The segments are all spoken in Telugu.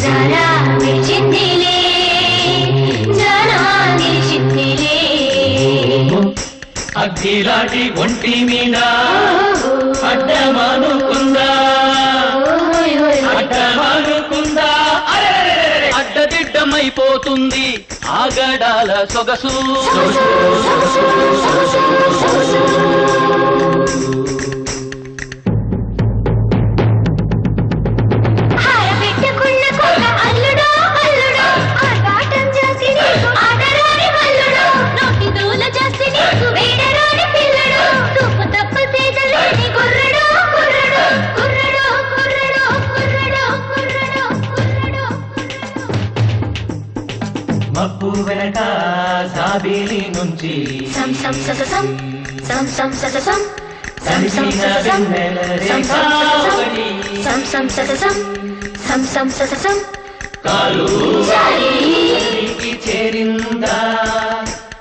జారా అగ్గిలాంటి ఒంటి మీద అడ్డమానుకుందా. అడ్డమానుకుందా! అడ్డదిడ్డమైపోతుంది ఆగడాల సొగసు. వెనక జాబిలి నుంచి. సం సం స స సం. సం సం స వెన్నెల కాలు చేరిందా?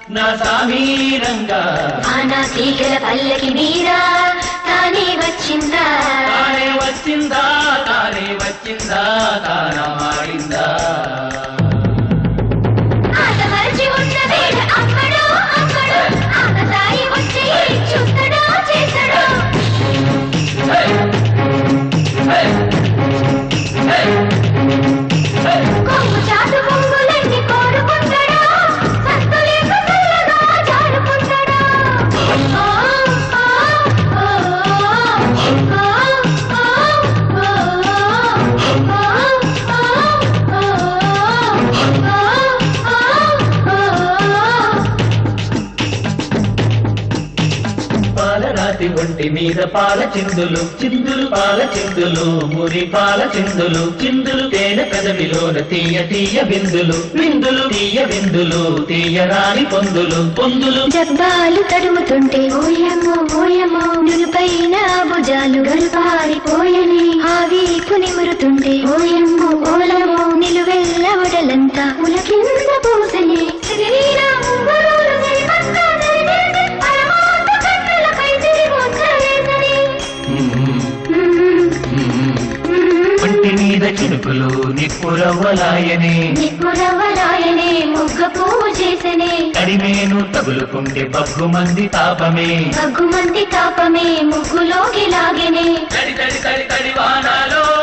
నా సామీరంగా. ఆనా తీగల పల్లకి మీరా? తానే వచ్చిందా? తానే వచ్చిందా? తానే వచ్చిందా? తానా మాడిందా పాలరాతి ఒంటి మీద పాల చిందులు చిందులు పాల చిందులు మురి పాల చిందులు చిందులు తేనె పెదవిలోన తీయ తీయ బిందులు బిందులు తీయ బిందులు తీయరాని పొందులు పొందులు. జబ్బాలు తడుముతుంటే ఓయమ్మో ఓయమ్మో. చినుకులు నిప్పురవ్వలాయనే. నిప్పురవ్వరాయనే ముగ్గ పువ్వు చేసనే. కడిమేను తగులుకుంటే బగ్గు మంది తాపమే. గగ్గుమంది తాపమే ముగ్గులోకి లాగెనే. తడి తడి తడి తడి వానాలో.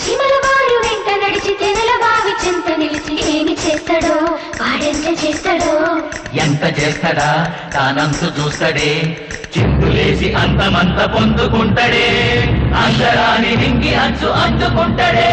చిమల వారు వెంట నడిచి తెనల బావి చింత నిలిచి ఏమి చేస్తాడో వాడెంత చేస్తాడో? ఎంత చేస్తాడా? తానంతు చూస్తాడే. చిందులేసి అంతమంత పొందుకుంటాడే. అందరాని నింగి అంచు అందుకుంటాడే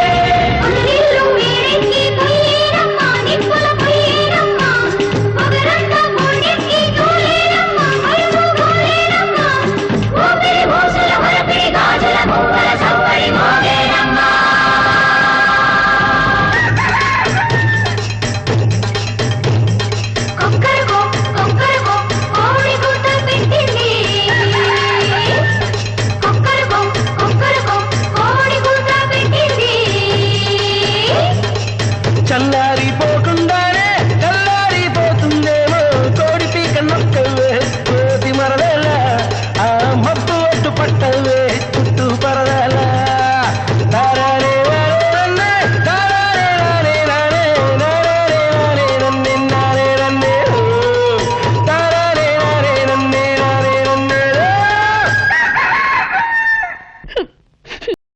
கண்ணாடி போ